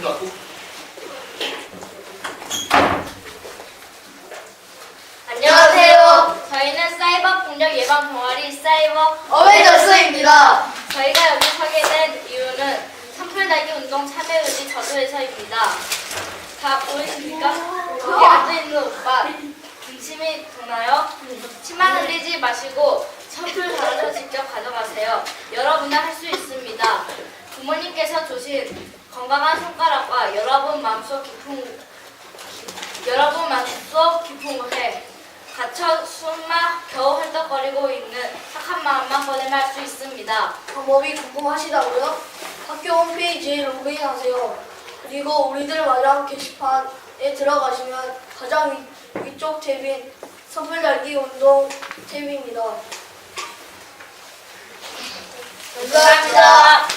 문 닫고. 안녕하세요. 저희는 사이버 폭력 예방 동아리 사이버 어벤져스입니다. 저희가 여기 서게 된 이유는 산불 달기 운동 참여 의지 저도에서입니다. 다 보이십니까? 거기 앉아있는 오빠 군침이 도나요? 침만 흘리지 마시고 선풀 달아서 직접 가져가세요. 여러분은 할수 있습니다. 부모님께서 주신 건강한 손가락과 여러분 마음속 깊은 여러분 마음속 깊은 곳에 갇혀 숨막 겨우 헐떡거리고 있는 착한 마음만 꺼내면 할수 있습니다. 방법이 궁금하시다고요? 학교 홈페이지에 로그인하세요. 그리고 우리들 마당 게시판에 들어가시면 가장 위, 위쪽 탭인 선풀 달기 운동 탭입니다. 감사합니다.